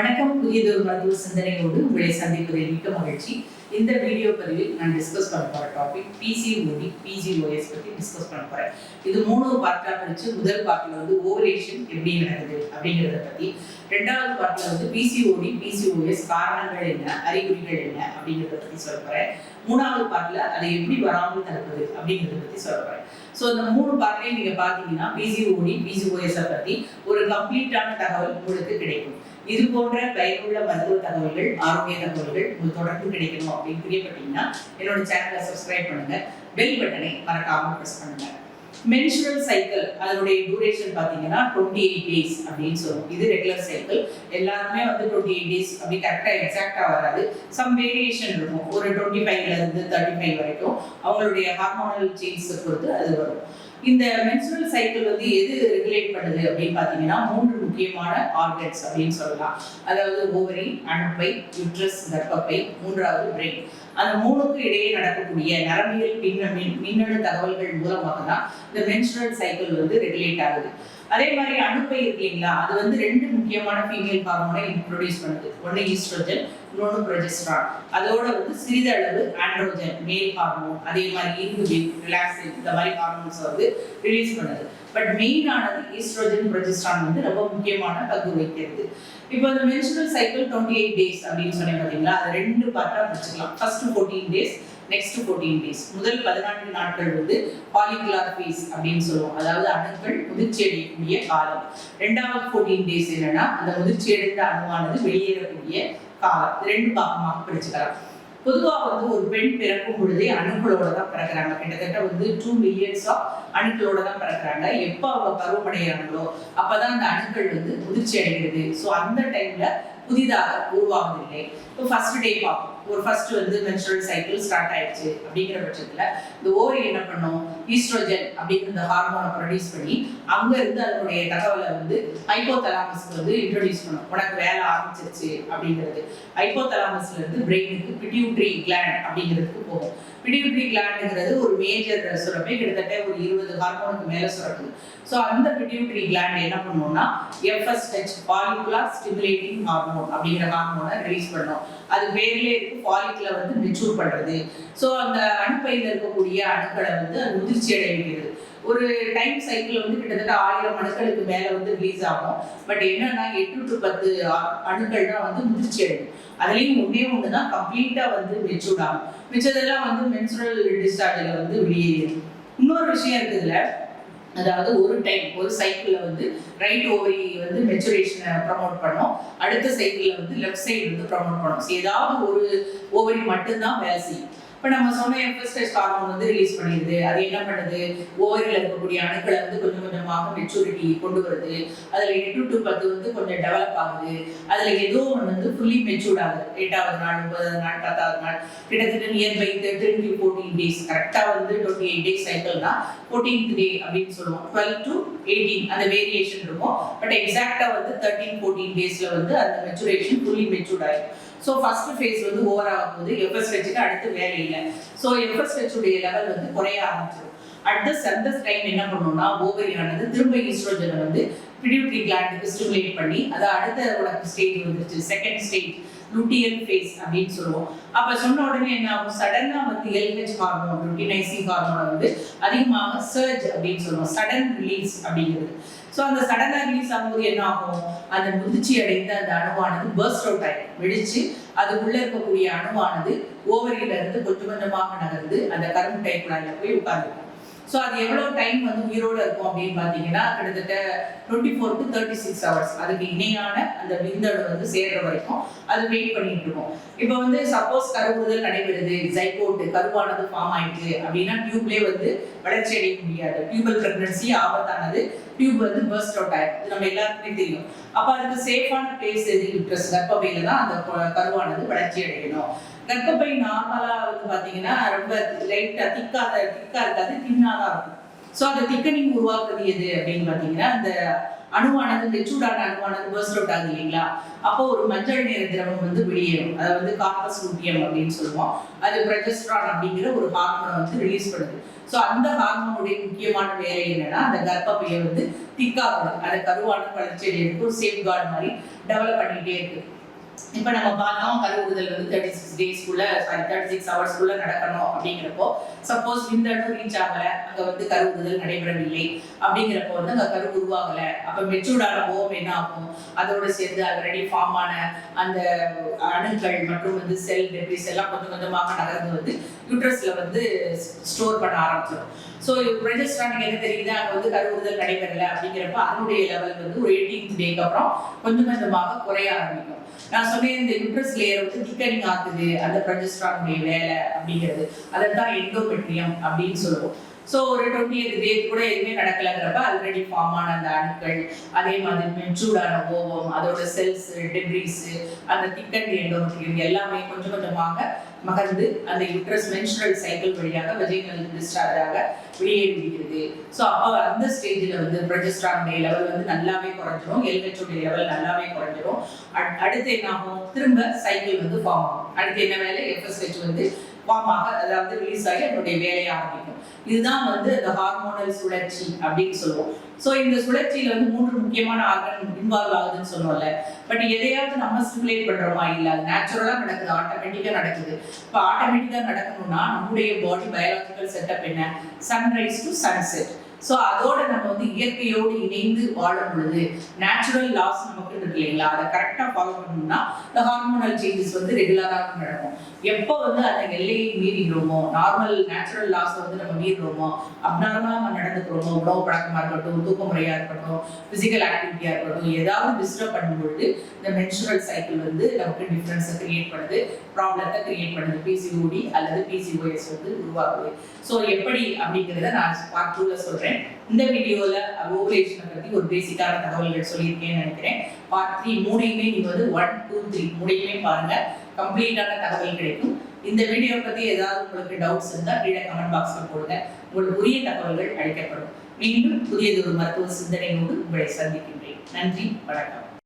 வணக்கம் புதியதொரு மருத்துவ சிந்தனையோடு உங்களை சந்திப்பதில் மிக்க மகிழ்ச்சி. இந்த வீடியோ பதிவில் நான் டிஸ்கஸ் பண்ண போற டாபிக் பிசிஓடி பிஜிஓஎஸ் பத்தி டிஸ்கஸ் பண்ண போறேன். இது மூணு பார்ட்டா பிரிச்சு முதல் பார்ட்ல வந்து ஓவரேஷன் எப்படி நடக்குது அப்படிங்கிறத பத்தி ரெண்டாவது பார்ட்ல வந்து பிசிஓடி பிசிஓஎஸ் காரணங்கள் என்ன அறிகுறிகள் என்ன அப்படிங்கிறத பத்தி சொல்ல போறேன். மூணாவது பார்ட்ல அதை எப்படி வராமல் தடுப்பது அப்படிங்கிறத பத்தி சொல்ல போறேன். ஸோ இந்த மூணு பார்ட்லையும் நீங்க பாத்தீங்கன்னா பிசிஓடி பிசிஓஎஸ் பத்தி ஒரு கம்ப்ளீட்டான தகவல் உங்களுக்கு கிடைக்கும். இது போன்ற பயனுள்ள மருத்துவ தகவல்கள் ஆரோக்கிய தகவல்கள் உங்களுக்கு தொடர்ந்து கிடைக்கணும் அப்படின்னு பிரியப்பட்டீங்கன்னா என்னோட சேனலை சப்ஸ்கிரைப் பண்ணுங்க. பெல் பட்டனை மறக்காம ப்ரெஸ் பண்ணுங்க. மென்சுரல் சைக்கிள் அதனுடைய டியூரேஷன் பார்த்தீங்கன்னா டுவெண்ட்டி எயிட் டேஸ் அப்படின்னு சொல்லுவோம். இது ரெகுலர் சைக்கிள் எல்லாருமே வந்து டுவெண்ட்டி எயிட் டேஸ் அப்படி கரெக்டாக எக்ஸாக்டாக வராது. சம் வேரியேஷன் இருக்கும். ஒரு டுவெண்ட்டி ஃபைவ்ல இருந்து தேர்ட்டி ஃபைவ் வரைக்கும். அவங்களுடைய ஹார்மோனல் சேஞ்சஸை பொறுத்து அது வரும். இந்த மென்சுரல் சைக்கிள் வந்து எது ரெகுலேட் பண்ணுது அப்படின்னு பார்த்தீங்கன்னா மூன்று முக்கியமான ஆர்கன்ஸ் அப்படின்னு சொல்லலாம். அதாவது ஓவரி அணுப்பை யுட்ரஸ் கர்ப்பப்பை மூன்றாவது பிரெயின் அந்த மூணுக்கும் இடையே நடக்கக்கூடிய நரம்பியல் பின்ன மின்னணு தகவல்கள் மூலமாக தான் இந்த மென்சுரல் சைக்கிள் வந்து ரெகுலேட் ஆகுது. அதே மாதிரி அணுப்பை இருக்கு இல்லைங்களா? அது வந்து ரெண்டு முக்கியமான ஃபீமேல் ஹார்மோனை ப்ரொடியூஸ் பண்ணுது. ஒன்று ஈஸ்ட்ரோஜன் இன்னொன்று ப்ரொஜெஸ்ட்ரான் அதோட வந்து சிறிதளவு ஆண்ட்ரோஜன் மேல் ஹார்மோன் அதே மாதிரி இன்குபின் ரிலாக்ஸின் இந்த மாதிரி ஹார்மோன்ஸ் வந்து ரிலீஸ் பண்ணுது. பட் மெயினானது ஈஸ்ட்ரோஜன் ப்ரொஜெஸ்ட்ரான் வந்து ரொம்ப முக்கியமான பங்கு வகிக்கிறது. இப்போ இந்த menstrual cycle twenty eight days அப்படின்னு சொன்னேன் பார்த்தீங்களா அது ரெண்டு பார்ட்டாக பிடிச்சிக்கலாம் first fourteen days next fourteen days முதல் பதினான்கு நாட்கள் வந்து பாலிகுலார் ஃபேஸ் அப்படின்னு சொல்லுவோம். அதாவது அணுக்கள் முதிர்ச்சி அடையக்கூடிய காலம். ரெண்டாவது ஃபோர்டீன் டேஸ் என்னன்னா அந்த முதிர்ச்சி அடைந்த அணுவானது வெளியேறக்கூடிய காலம். ரெண்டு பாகமாக பிரிச்சுக்கலாம். பொதுவாக வந்து ஒரு பெண் பிறக்கும் பொழுதே அணுக்களோட தான் பிறக்கிறாங்க. கிட்டத்தட்ட வந்து டூ மில்லியன்ஸ் ஆஃப் அணுக்களோட தான் பிறக்கிறாங்க. எப்போ அவங்க பருவமடைகிறாங்களோ அப்பதான் அந்த அணுக்கள் வந்து முதிர்ச்சி அடைகிறது ஸோ அந்த டைம்ல புதிதாக உருவாகுதில்லை இப்போ ஃபர்ஸ்ட் டே பார்ப்போம். ஒரு ஃபர்ஸ்ட் வந்து மென்சுரல் சைக்கிள் ஸ்டார்ட் ஆயிடுச்சு அப்படிங்கிற பட்சத்தில் இந்த ஓவரி என்ன பண்ணும்? ஈஸ்ட்ரோஜன் அப்படிங்கிற இந்த ஹார்மோனை ப்ரொடியூஸ் பண்ணி அங்கே இருந்து அதனுடைய தகவலை வந்து ஹைப்போதலாமஸ்க்கு வந்து இன்ட்ரடியூஸ் பண்ணும். உனக்கு வேலை ஆரம்பிச்சிருச்சு அப்படிங்கிறது. ஹைப்போதலாமஸ்ல இருந்து பிரெயினுக்கு பிட்யூட்ரி கிளாண்ட் அப்படிங்கிறதுக்கு போகும். பிடியூட்ரி கிளாண்டுங்கிறது ஒரு மேஜர் சுரப்பை கிட்டத்தட்ட ஒரு இருபது ஹார்மோனுக்கு மேலே சுரக்குது ஸோ அந்த பிடியூட்ரி கிளாண்ட் என்ன பண்ணுவோம்னா எஃப்எஸ்ஹெச் பாலிகுலார் ஸ்டிமுலேட்டிங் ஹார்மோன் அப்படிங்கிற ஹார்மோனை ரிலீஸ் பண்ணோம். அது பேர்லேயே இருக்கு ஃபாலிக்ல வந்து மெச்சூர் பண்ணுறது ஸோ அந்த அணுப்பையில் இருக்கக்கூடிய அணுக்களை வந்து அது முதிர்ச்சி அடைய வைக்கிறது ஒரு டைம் சைக்கிள் வந்து கிட்டத்தட்ட ஆயிரம் அணுக்களுக்கு மேல வந்து ரிலீஸ் ஆகும். பட் என்னன்னா எட்டு டு பத்து அணுக்கள் தான் வந்து முதிர்ச்சி அடையும் அதுலயும் ஒன்றே ஒன்று தான் கம்ப்ளீட்டா வந்து மெச்சூர்ட் ஆகும். மிச்சதெல்லாம் வந்து மென்சுரல் டிஸ்சார்ஜில் வந்து வெளியேறும் இன்னொரு விஷயம் இருக்குதுல அதாவது ஒரு டைம் ஒரு சைக்கிள்ல வந்து ரைட் ஓவரி வந்து மெச்சுரேஷனை ப்ரமோட் பண்ணோம். அடுத்த சைக்கிள்ல வந்து லெஃப்ட் சைடு வந்து ப்ரமோட் பண்ணோம். ஏதாவது ஒரு ஓவரி மட்டும்தான் வேலை செய்யும். இப்போ நம்ம சொன்ன எஃப்எஸ்டெஸ் ஹார்மோன் வந்து ரிலீஸ் பண்ணிடுது. அது என்ன பண்ணுது? ஓவரில் இருக்கக்கூடிய அணுக்களை வந்து கொஞ்சம் கொஞ்சமாக மெச்சூரிட்டி கொண்டு வருது. அதில் எட்டு டு பத்து வந்து கொஞ்சம் டெவலப் ஆகுது. அதில் ஏதோ ஒன்று வந்து ஃபுல்லி மெச்சூர்ட் ஆகுது. எட்டாவது நாள் ஒன்பதாவது நாள் பத்தாவது நாள் கிட்டத்தட்ட nearby thirteen to fourteen days கரெக்டாக வந்து டுவெண்ட்டி எயிட் டேஸ் சைக்கிள்னா ஃபோர்டீன்த் டே அப்படின்னு சொல்லுவோம். டுவெல் டு எயிட்டீன் அந்த வேரியேஷன் இருக்கும். பட் எக்ஸாக்டாக வந்து தேர்ட்டீன் ஃபோர்டீன் டேஸில் வந்து அந்த மெச்சுரேஷன் ஃபுல்லி மெச்சூர்ட் ஆகிடும் ஸோ ஃபர்ஸ்ட் ஃபேஸ் வந்து ஓவர் ஆகும் போது எஃப்எஸ்ஹெச்சுக்கு அடுத்து வேலை இல்லை. ஸோ எஃப்எஸ்ஹெச்சுடைய லெவல் வந்து குறைய ஆரம்பிச்சிடும் அடுத்த அந்த டைம் என்ன பண்ணும்னா ஓவரியானது திரும்ப ஈஸ்ட்ரோஜனை வந்து பிடியூட்ரி கிளாண்டுக்கு ஸ்டிமுலேட் பண்ணி அது அடுத்த உனக்கு ஸ்டேஜ் வந்துருச்சு. செகண்ட் ஸ்டேஜ் லுட்டியல் ஃபேஸ் அப்படின்னு சொல்லுவோம். அப்போ சொன்ன உடனே என்ன ஆகும்? சடனாக வந்து எல்ஹெச் ஹார்மோன் லுட்டினைசிங் ஹார்மோன் வந்து அதிகமாக சர்ஜ் அப்படின்னு சொல்லுவோம். சடன் ரிலீஸ் அப்படிங்கிறது. ஸோ அந்த சடனாக ரிலீஸ் ஆகும்போது என்ன ஆகும் அந்த முதிர்ச்சி அடைந்த அந்த அணுவானது பர்ஸ்ட் அவுட் ஆகிடும் வெடிச்சு அதுக்குள்ளே இருக்கக்கூடிய அணுவானது ஓவரியில இருந்து கொஞ்சம் கொஞ்சமாக நகர்ந்து அந்த கரும்பு டைப்லாயில போய் உட்கார்ந்துக்கும். ஸோ அது எவ்வளோ டைம் வந்து உயிரோடு இருக்கும் அப்படின்னு பார்த்தீங்கன்னா கிட்டத்தட்ட twenty four to thirty six hours அதுக்கு இணையான அந்த விந்தணு வந்து சேர்ற வரைக்கும் அது வெயிட் பண்ணிட்டு இருக்கும். இப்போ வந்து சப்போஸ் கருவுறுதல் நடைபெறுது ஜைகோட்டு கருவானது ஃபார்ம் ஆயிட்டு அப்படின்னா டியூப்லேயே வந்து வளர்ச்சி அடைய முடியாது. டியூபல் பிரெக்னன்சி ஆபத்தானது. டியூப் வந்து பர்ஸ்ட் அவுட் ஆயிடும் இது நம்ம எல்லாருக்குமே தெரியும். அப்போ அதுக்கு சேஃபான பிளேஸ் எது? யூட்ரஸ் கர்ப்பப்பையில தான் அந்த கருவானது வளர்ச்சி அடையணும். கர்ப்பப்பை நார்மலா வந்து பாத்தீங்கன்னா ரொம்ப லைட்டா திக்காத திக்கா இருக்காது தின்னா தான் இருக்கும். ஸோ அந்த திக்கனிங் உருவாக்குறது எது அப்படின்னு பார்த்தீங்கன்னா அந்த அணுவானது மெச்சூர்டான அணுவானது பர்ஸ்ட் அவுட் ஆகுது இல்லைங்களா? அப்போ ஒரு மஞ்சள் நிற திரவம் வந்து வெளியேறும். அதை வந்து கார்பஸ் லூட்டியம் அப்படின்னு சொல்லுவோம். அது பிரஜஸ்ட்ரான் அப்படிங்கிற ஒரு ஹார்மோனை வந்து ரிலீஸ் பண்ணுது. ஸோ அந்த ஹார்மோனுடைய முக்கியமான வேலை என்னன்னா அந்த கர்ப்பப்பையை வந்து திக்காகணும் அந்த கருவான வளர்ச்சி ஒரு சேஃப் கார்டு மாதிரி டெவலப் பண்ணிக்கிட்டே இருக்கு. இப்போ நம்ம பார்த்தோம் கருவுறுதல் வந்து தேர்ட்டி சிக்ஸ் டேஸ்க்குள்ள சாரி தேர்ட்டி சிக்ஸ் ஹவர்ஸ்க்குள்ள நடக்கணும் அப்படிங்கிறப்போ சப்போஸ் விந்தணு ரீச் ஆகல அங்க வந்து கருவுறுதல் நடைபெறவில்லை அப்படிங்கிறப்போ வந்து அங்க கரு உருவாகல. அப்ப மெச்சூர்டான ஓம் என்ன ஆகும்? அதோட சேர்ந்து ஆல்ரெடி ஃபார்ம் ஆன அந்த அணுக்கள் மற்றும் வந்து செல் டெப்ரிஸ் எல்லாம் கொஞ்சம் கொஞ்சமாக நகர்ந்து வந்து யூட்ரஸ்ல வந்து ஸ்டோர் பண்ண ஆரம்பிச்சிடும். ஸோ ரெஜிஸ்ட்ரானுக்கு என்ன தெரியுது? அங்கே வந்து கருவுறுதல் நடைபெறல அப்படிங்கிறப்ப அதனுடைய லெவல் வந்து ஒரு எயிட்டீன்த் டேக்கு அப்புறம் கொஞ்சம் கொஞ்சமாக குறைய ஆரம்பிக்கும். நான் சொன்னேன் இந்த யூட்ரஸ் லேயர் வந்து திக்கனிங் ஆகுது அந்த ப்ரொஜெஸ்ட்ரானுடைய வேலை அப்படிங்கிறது. அதை தான் எண்டோமெட்ரியம் அப்படின்னு சொல்லுவோம். ஸோ ஒரு டுவெண்ட்டி எயிட் டேட் கூட எதுவுமே நடக்கலைங்கிறப்ப ஆல்ரெடி ஃபார்ம் ஆன அந்த அணுக்கள் அதே மாதிரி மெச்சூர்டான ஓவம் அதோட செல்ஸ் டெப்ரிஸ் அந்த திக்கன் எண்டோமெட்ரியம் எல்லாமே கொஞ்சம் கொஞ்சமாக மகர்ந்து அந்த யூட்ரஸ் மென்சுரல் சைக்கிள் வழியாக வெஜைனல் டிஸ்சார்ஜாக வெளியேறிவிடுகிறது ஸோ அப்போ அந்த ஸ்டேஜில் வந்து ப்ரொஜெஸ்ட்ரானுடைய லெவல் வந்து நல்லாவே குறைஞ்சிரும் எல்ஹெச்ஓடைய லெவல் நல்லாவே குறைஞ்சிரும். அடுத்து என்ன ஆகும்? திரும்ப சைக்கிள் வந்து ஃபார்ம் ஆகும். அடுத்து என்ன வேலை? எஃப்எஸ்ஹெச் வந்து ஃபார்ம் அதாவது ரிலீஸ் ஆகி அதனுடைய வேலையை ஆரம்பிக்கும். இதுதான் வந்து இந்த ஹார்மோனல் சுழற்சி அப்படின்னு சொல்லுவோம். ஸோ இந்த சுழற்சியில வந்து மூன்று முக்கியமான ஆர்கன் இன்வால்வ் ஆகுதுன்னு சொன்னோம்ல. பட் எதையாவது நம்ம ஸ்டிமுலேட் பண்றோமா? இல்ல அது நேச்சுரலா நடக்குது? ஆட்டோமேட்டிக்கா நடக்குது. இப்போ ஆட்டோமேட்டிக்கா நடக்கணும்னா நம்முடைய பாடி பயாலஜிக்கல் செட்டப் என்ன? சன்ரைஸ் டு சன்செட் ஸோ அதோட நம்ம வந்து இயற்கையோடு இணைந்து வாழும் பொழுது நேச்சுரல் லாஸ் நமக்கு இருக்கு இல்லைங்களா? அதை கரெக்டாக ஃபாலோ பண்ணணும்னா இந்த ஹார்மோனல் சேஞ்சஸ் வந்து ரெகுலராக நடக்கும். எப்போ வந்து அந்த எல்லையை மீறிடுறோமோ நார்மல் நேச்சுரல் லாஸ் வந்து நம்ம மீறுறோமோ அப்நார்மலாக நம்ம நடந்துக்கிறோமோ உணவு பழக்கமாக இருக்கட்டும் தூக்க முறையாக இருக்கட்டும் ஃபிசிக்கல் ஆக்டிவிட்டியாக இருக்கட்டும் ஏதாவது டிஸ்டர்ப் பண்ணும்பொழுது இந்த மென்சுரல் சைக்கிள் வந்து நமக்கு டிஃப்ரென்ஸை கிரியேட் பண்ணுது ப்ராப்ளத்தை கிரியேட் பண்ணுது பிசிஓடி அல்லது பிசிஓஎஸ் வந்து உருவாகுது. ஸோ எப்படி அப்படிங்கிறத நான் பார்ட் டூவில் சொல்கிறேன் இந்த வீடியோவில் ஓவலேஷனை பற்றி ஒரு பேசிக்கான தகவல்கள் சொல்லியிருக்கேன்னு நினைக்கிறேன். பார்ட் த்ரீ மூணையுமே நீங்க வந்து ஒன் டூ த்ரீ மூணையுமே பாருங்க. கம்ப்ளீட்டான தகவல் கிடைக்கும். இந்த வீடியோ பற்றி ஏதாவது உங்களுக்கு டவுட்ஸ் இருந்தால் கீழே கமெண்ட் பாக்ஸில் போடுங்க. உங்களுக்கு உரிய தகவல்கள் அளிக்கப்படும். மீண்டும் புதியதொரு மருத்துவ சிந்தனையோடு உங்களை சந்திக்கின்றேன். நன்றி வணக்கம்.